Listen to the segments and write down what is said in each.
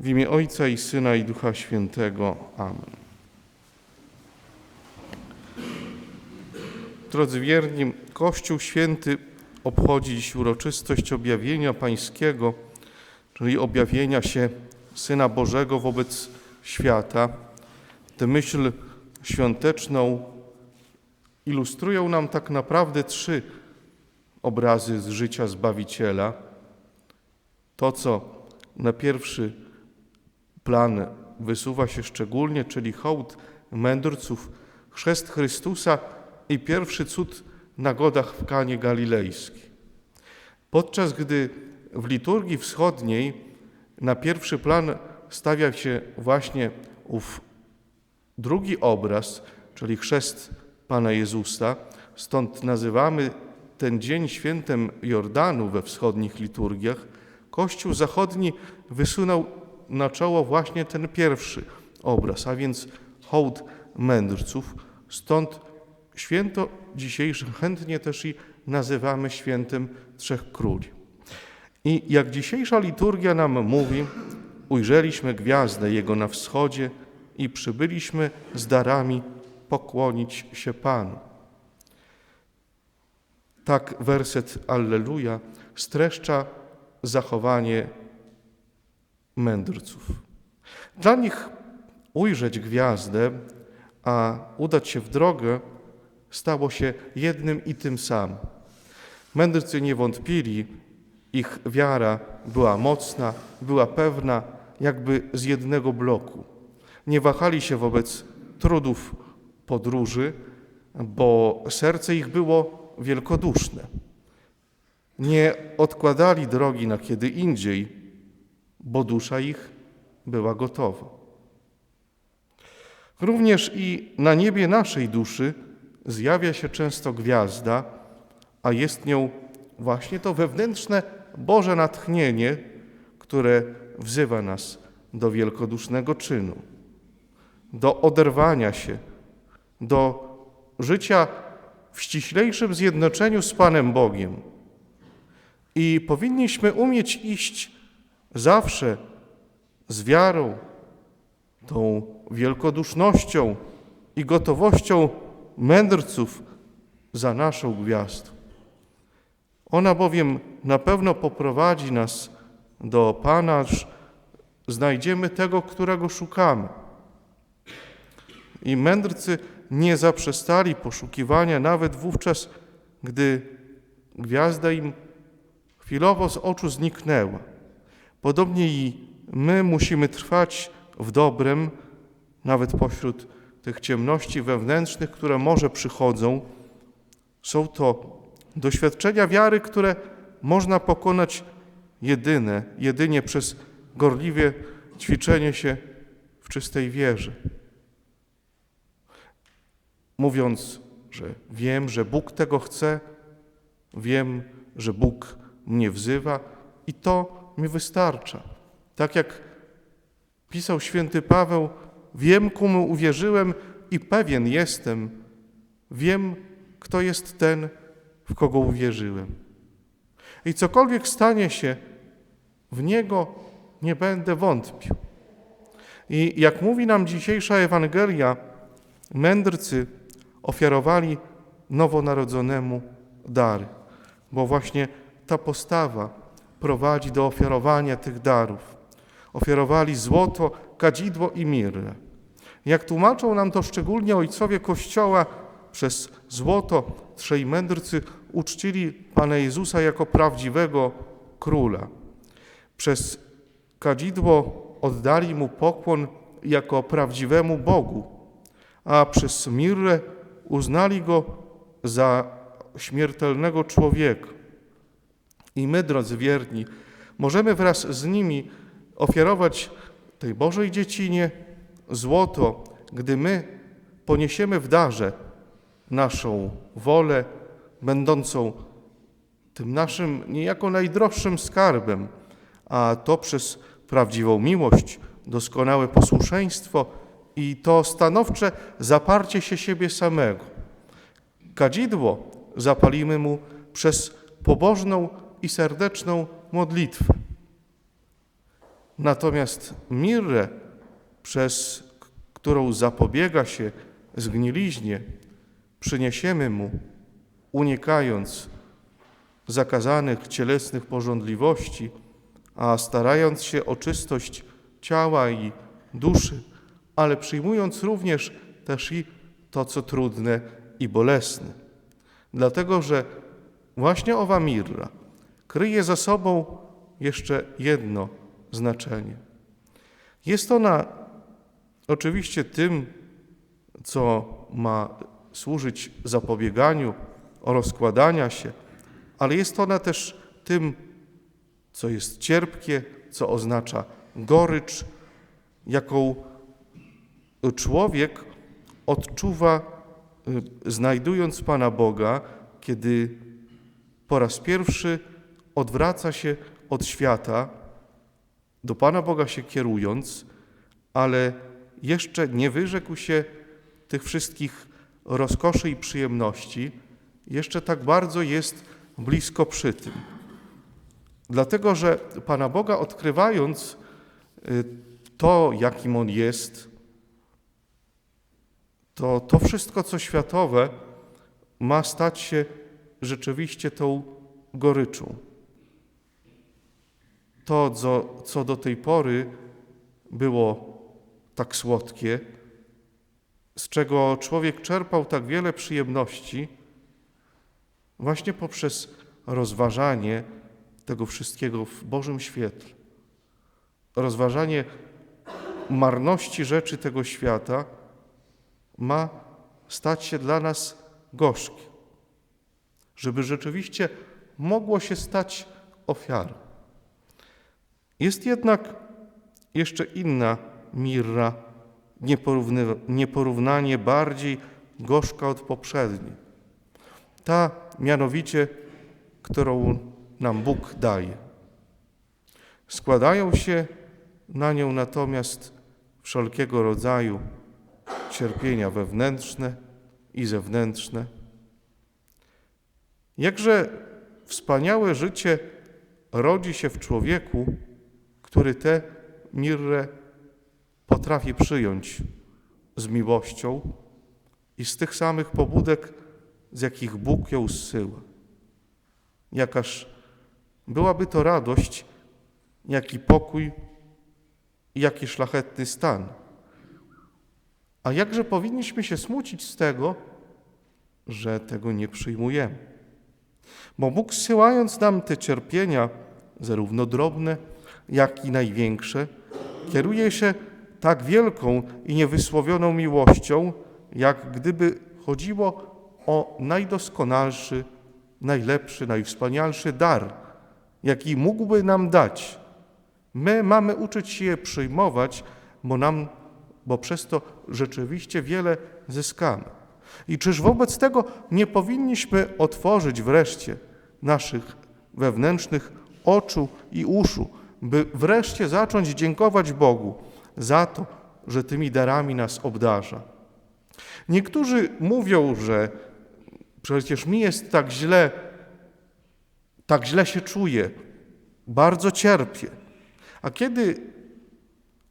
W imię Ojca i Syna i Ducha Świętego. Amen. Drodzy wierni, Kościół Święty obchodzi dziś uroczystość objawienia Pańskiego, czyli objawienia się Syna Bożego wobec świata. Tę myśl świąteczną ilustrują nam tak naprawdę trzy obrazy z życia Zbawiciela. To, co na pierwszy plan wysuwa się szczególnie, czyli hołd mędrców, chrzest Chrystusa i pierwszy cud na godach w Kanie Galilejskiej. Podczas gdy w liturgii wschodniej na pierwszy plan stawia się właśnie ów drugi obraz, czyli chrzest Pana Jezusa, stąd nazywamy ten dzień świętem Jordanu we wschodnich liturgiach, Kościół zachodni wysunął na czoło właśnie ten pierwszy obraz, a więc hołd mędrców. Stąd święto dzisiejsze chętnie też i nazywamy świętem Trzech Króli. I jak dzisiejsza liturgia nam mówi, ujrzeliśmy gwiazdę Jego na wschodzie i przybyliśmy z darami pokłonić się Panu. Tak werset Alleluja streszcza zachowanie mędrców. Dla nich ujrzeć gwiazdę, a udać się w drogę stało się jednym i tym samym. Mędrcy nie wątpili, ich wiara była mocna, była pewna, jakby z jednego bloku. Nie wahali się wobec trudów podróży, bo serce ich było wielkoduszne. Nie odkładali drogi na kiedy indziej, bo dusza ich była gotowa. Również i na niebie naszej duszy zjawia się często gwiazda, a jest nią właśnie to wewnętrzne Boże natchnienie, które wzywa nas do wielkodusznego czynu, do oderwania się, do życia w ściślejszym zjednoczeniu z Panem Bogiem. I powinniśmy umieć iść zawsze z wiarą, tą wielkodusznością i gotowością mędrców za naszą gwiazdą. Ona bowiem na pewno poprowadzi nas do Pana, aż znajdziemy tego, którego szukamy. I mędrcy nie zaprzestali poszukiwania nawet wówczas, gdy gwiazda im chwilowo z oczu zniknęła. Podobnie i my musimy trwać w dobrem, nawet pośród tych ciemności wewnętrznych, które może przychodzą. Są to doświadczenia wiary, które można pokonać jedyne, jedynie przez gorliwie ćwiczenie się w czystej wierze. Mówiąc, że wiem, że Bóg tego chce, wiem, że Bóg mnie wzywa i to mi wystarcza. Tak jak pisał święty Paweł, wiem, komu uwierzyłem i pewien jestem, wiem, kto jest ten, w kogo uwierzyłem. I cokolwiek stanie się, w Niego nie będę wątpił. I jak mówi nam dzisiejsza Ewangelia, mędrcy ofiarowali nowonarodzonemu dary, bo właśnie ta postawa prowadzi do ofiarowania tych darów. Ofiarowali złoto, kadzidło i mirrę. Jak tłumaczą nam to szczególnie ojcowie Kościoła, przez złoto trzej mędrcy uczcili Pana Jezusa jako prawdziwego króla. Przez kadzidło oddali Mu pokłon jako prawdziwemu Bogu, a przez mirrę uznali Go za śmiertelnego człowieka. I my, drodzy wierni, możemy wraz z nimi ofiarować tej Bożej dziecinie złoto, gdy my poniesiemy w darze naszą wolę, będącą tym naszym niejako najdroższym skarbem, a to przez prawdziwą miłość, doskonałe posłuszeństwo i to stanowcze zaparcie się siebie samego. Kadzidło zapalimy mu przez pobożną i serdeczną modlitwę. Natomiast mirrę, przez którą zapobiega się zgniliźnie, przyniesiemy mu, unikając zakazanych cielesnych porządliwości, a starając się o czystość ciała i duszy, ale przyjmując również też i to, co trudne i bolesne. Dlatego, że właśnie owa mirra kryje za sobą jeszcze jedno znaczenie. Jest ona oczywiście tym, co ma służyć zapobieganiu rozkładania się, ale jest ona też tym, co jest cierpkie, co oznacza gorycz, jaką człowiek odczuwa, y, znajdując Pana Boga, kiedy po raz pierwszy odwraca się od świata, do Pana Boga się kierując, ale jeszcze nie wyrzekł się tych wszystkich rozkoszy i przyjemności, jeszcze tak bardzo jest blisko przy tym. Dlatego, że Pana Boga odkrywając y, to, jakim On jest, to to wszystko, co światowe, ma stać się rzeczywiście tą goryczą. To, co, co do tej pory było tak słodkie, z czego człowiek czerpał tak wiele przyjemności, właśnie poprzez rozważanie tego wszystkiego w Bożym świetle, rozważanie marności rzeczy tego świata, ma stać się dla nas gorzkie, żeby rzeczywiście mogło się stać ofiarą. Jest jednak jeszcze inna mirra, nieporównanie bardziej gorzka od poprzedniej. Ta mianowicie, którą nam Bóg daje. Składają się na nią natomiast wszelkiego rodzaju cierpienia wewnętrzne i zewnętrzne. Jakże wspaniałe życie rodzi się w człowieku, który tę mirrę potrafi przyjąć z miłością i z tych samych pobudek, z jakich Bóg ją zsyła. Jakaż byłaby to radość, jaki pokój jaki szlachetny stan. A jakże powinniśmy się smucić z tego, że tego nie przyjmujemy. Bo Bóg zsyłając nam te cierpienia, zarówno drobne, jak i największe, kieruje się tak wielką i niewysłowioną miłością, jak gdyby chodziło o najdoskonalszy, najlepszy, najwspanialszy dar, jaki mógłby nam dać. My mamy uczyć się je przyjmować, bo, nam, bo przez to rzeczywiście wiele zyskamy. I czyż wobec tego nie powinniśmy otworzyć wreszcie naszych wewnętrznych oczu i uszu, by wreszcie zacząć dziękować Bogu za to, że tymi darami nas obdarza. Niektórzy mówią, że przecież mi jest tak źle, tak źle się czuję, bardzo cierpię. A kiedy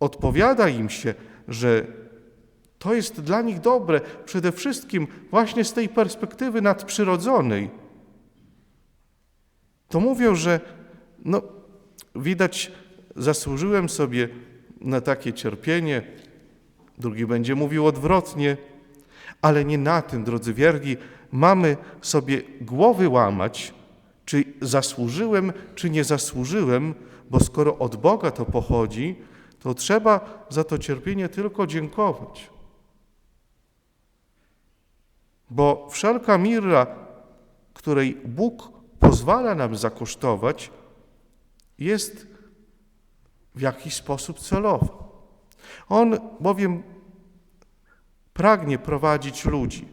odpowiada im się, że to jest dla nich dobre, przede wszystkim właśnie z tej perspektywy nadprzyrodzonej, to mówią, że no, widać, zasłużyłem sobie na takie cierpienie, drugi będzie mówił odwrotnie, ale nie na tym, drodzy wierni, mamy sobie głowy łamać, czy zasłużyłem, czy nie zasłużyłem, bo skoro od Boga to pochodzi, to trzeba za to cierpienie tylko dziękować. Bo wszelka mirra, której Bóg pozwala nam zakosztować, jest w jakiś sposób celowa. On bowiem pragnie prowadzić ludzi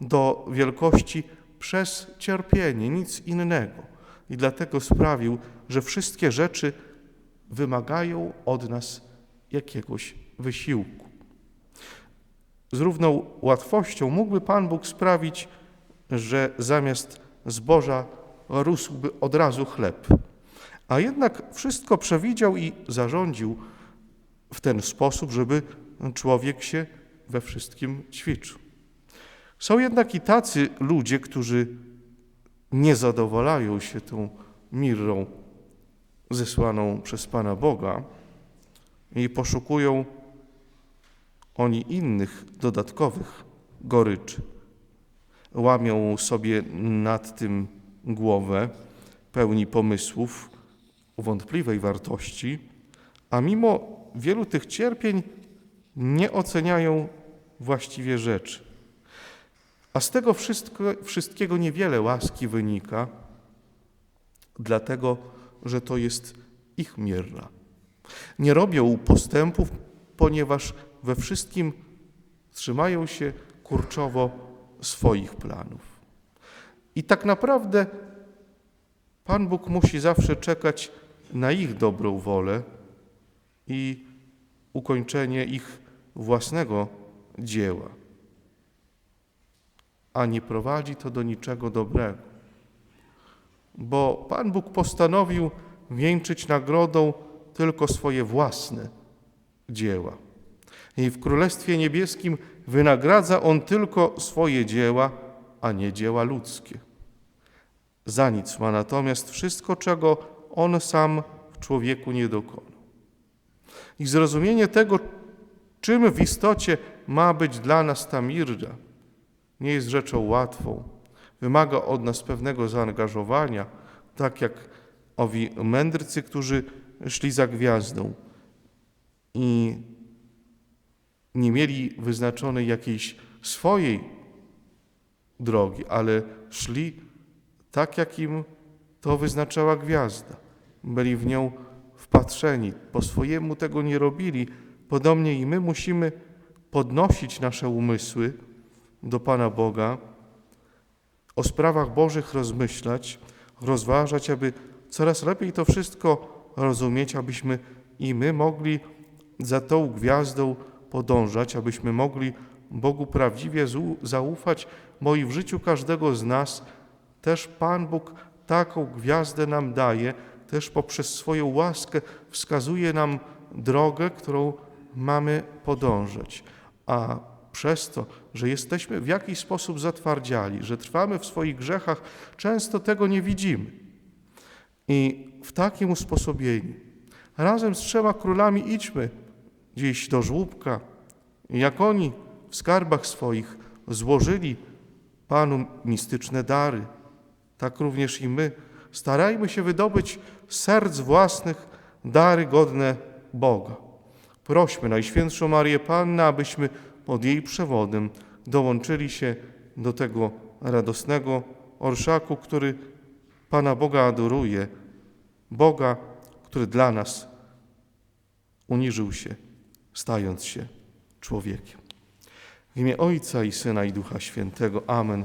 do wielkości przez cierpienie, nic innego. I dlatego sprawił, że wszystkie rzeczy wymagają od nas jakiegoś wysiłku. Z równą łatwością mógłby Pan Bóg sprawić, że zamiast zboża rósłby od razu chleb. A jednak wszystko przewidział i zarządził w ten sposób, żeby człowiek się we wszystkim ćwiczył. Są jednak i tacy ludzie, którzy nie zadowalają się tą mirrą zesłaną przez Pana Boga i poszukują oni innych dodatkowych goryczy. Łamią sobie nad tym głowę, pełni pomysłów wątpliwej wartości, a mimo wielu tych cierpień nie oceniają właściwie rzeczy. A z tego wszystko, wszystkiego niewiele łaski wynika, dlatego że to jest ich mierna. Nie robią postępów, ponieważ we wszystkim trzymają się kurczowo swoich planów. I tak naprawdę Pan Bóg musi zawsze czekać na ich dobrą wolę i ukończenie ich własnego dzieła, a nie prowadzi to do niczego dobrego. Bo Pan Bóg postanowił wieńczyć nagrodą tylko swoje własne dzieła. I w Królestwie Niebieskim wynagradza On tylko swoje dzieła, a nie dzieła ludzkie. Za nic ma natomiast wszystko, czego On sam w człowieku nie dokonał. I zrozumienie tego, czym w istocie ma być dla nas ta mirda, nie jest rzeczą łatwą. Wymaga od nas pewnego zaangażowania, tak jak owi mędrcy, którzy szli za gwiazdą i nie mieli wyznaczonej jakiejś swojej drogi, ale szli tak, jak im to wyznaczała gwiazda. Byli w nią wpatrzeni, po swojemu tego nie robili. Podobnie i my musimy podnosić nasze umysły do Pana Boga, o sprawach Bożych rozmyślać, rozważać, aby coraz lepiej to wszystko rozumieć, abyśmy i my mogli za tą gwiazdą podążać, abyśmy mogli Bogu prawdziwie zaufać, bo i w życiu każdego z nas też Pan Bóg taką gwiazdę nam daje, też poprzez swoją łaskę wskazuje nam drogę, którą mamy podążać. A przez to, że jesteśmy w jakiś sposób zatwardziali, że trwamy w swoich grzechach, często tego nie widzimy. I w takim usposobieniu razem z trzema królami idźmy gdzieś do żłóbka, jak oni w skarbach swoich złożyli Panu mistyczne dary, tak również i my starajmy się wydobyć z serc własnych dary godne Boga. Prośmy Najświętszą Marię Pannę, abyśmy pod jej przewodem dołączyli się do tego radosnego orszaku, który Pana Boga adoruje, Boga, który dla nas uniżył się, stając się człowiekiem. W imię Ojca i Syna i Ducha Świętego. Amen.